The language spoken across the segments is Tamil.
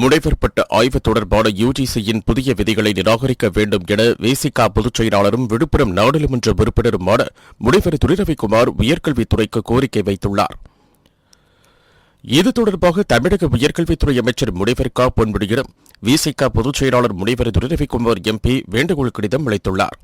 முனைவர்பட்ட ஆய்வு தொடர்பான யுஜிசியின் புதிய விதிகளை நிராகரிக்க வேண்டும் என வேசிகா பொதுச் செயலாளரும் விழுப்புரம் நாடாளுமன்ற உறுப்பினருமான முனைவர் துரிரவிக்குமார் உயர்கல்வித்துறைக்கு கோரிக்கை வைத்துள்ளார். இது தொடர்பாக தமிழக உயர்கல்வித்துறை அமைச்சர் முனைவர் க. பொன்முடியிடம் விசிகா பொதுச் செயலாளர் முனைவர் துரிரவிக்குமார் எம்பி வேண்டுகோள் கடிதம் அளித்துள்ளார்.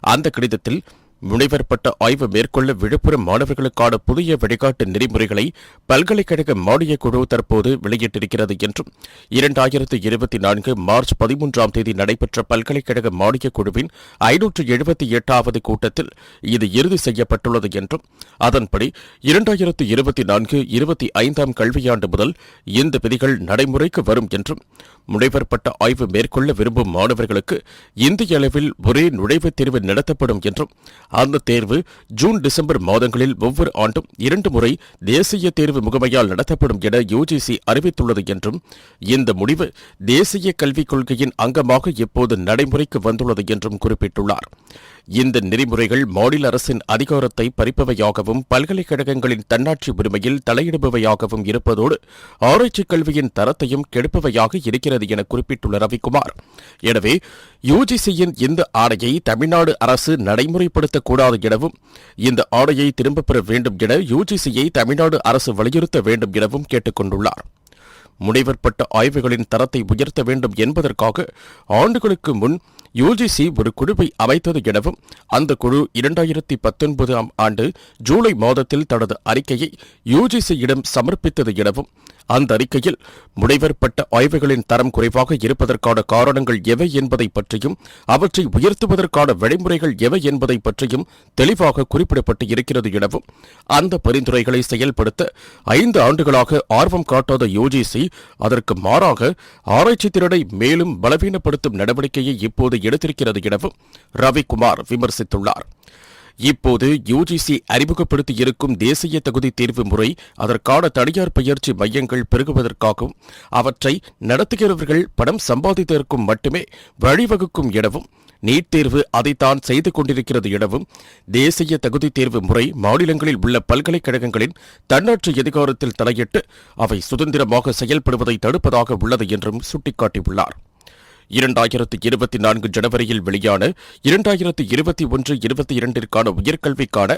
அந்த கடிதத்தில் முனைவர் பட்ட ஆய்வு மேற்கொள்ள விழுப்புரம் மாணவர்களுக்கான புதிய வழிகாட்டு நெறிமுறைகளை பல்கலைக்கழக மானியக் குழு தற்போது வெளியிட்டிருக்கிறது என்றும் இரண்டாயிரத்து இருபத்தி நான்கு மார்ச் பதிமூன்றாம் தேதி நடைபெற்ற பல்கலைக்கழக மானியக் குழுவின் ஐநூற்று எழுபத்தி எட்டாவது கூட்டத்தில் இது இறுதி செய்யப்பட்டுள்ளது என்றும் அதன்படி இரண்டாயிரத்து இருபத்தி நான்கு இருபத்தி ஐந்தாம் கல்வியாண்டு முதல் இந்த விதிகள் நடைமுறைக்கு வரும் என்றும் முனைவர் பட்ட ஆய்வு மேற்கொள்ள விரும்பும் மாணவர்களுக்கு இந்திய அளவில் ஒரே நுழைவுத் தேர்வு நடத்தப்படும் என்றும் அந்த தேர்வு ஜூன் டிசம்பர் மாதங்களில் ஒவ்வொரு ஆண்டும் இரண்டு முறை தேசிய தேர்வு முகமையால் நடத்தப்படும் என யுஜிசி அறிவித்துள்ளது என்றும் இந்த முடிவு தேசிய கல்விக் கொள்கையின் அங்கமாக இப்போது நடைமுறைக்கு வந்துள்ளது என்றும் குறிப்பிட்டுள்ளார். இந்த நெறிமுறைகள் மாநில அரசின் அதிகாரத்தை பறிப்பவையாகவும் பல்கலைக்கழகங்களின் தன்னாட்சி உரிமையில் தலையிடுபவையாகவும் இருப்பதோடு ஆராய்ச்சிக் கல்வியின் தரத்தையும் கெடுப்பவையாக இருக்கிறது என குறிப்பிட்டுள்ள ரவிக்குமார். எனவே யுஜிசியின் இந்த ஆணையை தமிழ்நாடு அரசு நடைமுறைப்படுத்தக்கூடாது எனவும் இந்த ஆணையை திரும்பப் பெற வேண்டும் என யுஜிசியை தமிழ்நாடு அரசு வலியுறுத்த வேண்டும் எனவும் கேட்டுக் கொண்டுள்ளாா் முனைவர்பட்ட ஆய்வுகளின் தரத்தை உயர்த்த வேண்டும் என்பதற்காக ஆண்டுகளுக்கு முன் யுஜிசி ஒரு குழுவை அமைத்தது எனவும் அந்த குழு இரண்டாயிரத்தி பத்தொன்பதாம் ஆண்டு ஜூலை மாதத்தில் தனது அறிக்கையை யுஜிசியிடம் சமர்ப்பித்தது எனவும் அந்த அறிக்கையில் முனைவர்பட்ட ஆய்வுகளின் தரம் குறைவாக இருப்பதற்கான காரணங்கள் எவை என்பதை பற்றியும் அவற்றை உயர்த்துவதற்கான வழிமுறைகள் எவை என்பதை பற்றியும் தெளிவாக குறிப்பிடப்பட்டு இருக்கிறது எனவும் அந்த பரிந்துரைகளை செயல்படுத்த ஐந்து ஆண்டுகளாக ஆர்வம் காட்டாத யுஜிசி அதற்கு மாறாக ஆராய்ச்சி திறனை மேலும் பலவீனப்படுத்தும் நடவடிக்கையை இப்போது எடுத்திருக்கிறது எனவும் ரவிக்குமார் விமர்சித்துள்ளார். இப்போது யுஜிசி அறிமுகப்படுத்தியிருக்கும் தேசிய தகுதி தேர்வு முறை அதற்கான தனியார் பயிற்சி மையங்கள் பெருகுவதற்காகவும் அவற்றை நடத்துகிறவர்கள் பணம் சம்பாதித்ததற்கும் மட்டுமே வழிவகுக்கும் எனவும் நீட் தேர்வு அதைத்தான் செய்து கொண்டிருக்கிறது எனவும் தேசிய தகுதி தேர்வு முறை மாநிலங்களில் உள்ள பல்கலைக்கழகங்களின் தன்னாட்சி அதிகாரத்தில் தலையிட்டு அவை சுதந்திரமாக செயல்படுவதை தடுப்பதாக உள்ளது என்றும் சுட்டிக்காட்டியுள்ளார். இரண்டாயிரத்து இருபத்தி நான்கு ஜனவரியில் வெளியான இரண்டாயிரத்து இருபத்தி ஒன்று இருபத்தி இரண்டிற்கான உயர்கல்விக்கான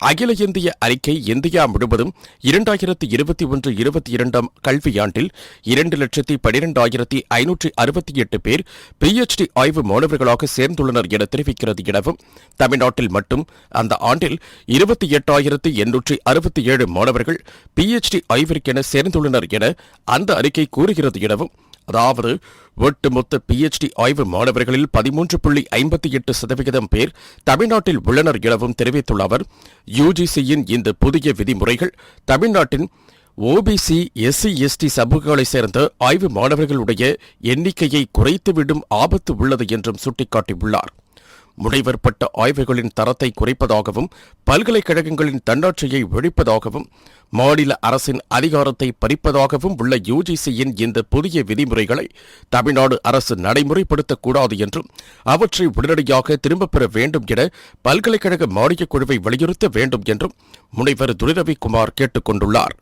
அகில இந்திய அறிக்கை இந்தியா முழுவதும் இரண்டாயிரத்து இருபத்தி ஒன்று இருபத்தி இரண்டாம் கல்வியாண்டில் இரண்டு லட்சத்தி பனிரெண்டாயிரத்தி ஐநூற்றி அறுபத்தி எட்டு பேர் பிஎச்டி ஆய்வு மாணவர்களாக சேர்ந்துள்ளனர் என தெரிவிக்கிறது எனவும் தமிழ்நாட்டில் மட்டும் அந்த ஆண்டில் இருபத்தி எட்டாயிரத்து எண்ணூற்றி அறுபத்தி ஏழு மாணவர்கள் பிஎச்டி ஆய்விற்கென சேர்ந்துள்ளனர் என அந்த அறிக்கை கூறுகிறது எனவும் அதாவது ஒட்டுமொத்த பிஎச்டி ஆய்வு மாணவர்களில் பதிமூன்று புள்ளி ஐம்பத்தி எட்டு சதவிகிதம் பேர் தமிழ்நாட்டில் உள்ளனர் எனவும் தெரிவித்துள்ள அவர் யுஜிசியின் இந்த புதிய விதிமுறைகள் தமிழ்நாட்டின் ஓபிசி எஸ்சி எஸ்டி சமூகங்களைச் சேர்ந்த ஆய்வு மாணவர்களுடைய எண்ணிக்கையை குறைத்துவிடும் ஆபத்து உள்ளது என்றும் சுட்டிக்காட்டியுள்ளார். முனைவர் பட்ட ஆய்வுகளின் தரத்தை குறைப்பதாகவும் பல்கலைக்கழகங்களின் தன்னாட்சியை ஒழிப்பதாகவும் மாநில அரசின் அதிகாரத்தை பறிப்பதாகவும் உள்ள யுஜிசியின் இந்த புதிய விதிமுறைகளை தமிழ்நாடு அரசு நடைமுறைப்படுத்தக்கூடாது என்றும் அவற்றை உடனடியாக திரும்பப் பெற வேண்டும் என பல்கலைக்கழக மானியக் குழுவை வலியுறுத்த வேண்டும் என்றும் முனைவர் துரிரவிக்குமார் கேட்டுக் கொண்டுள்ளார்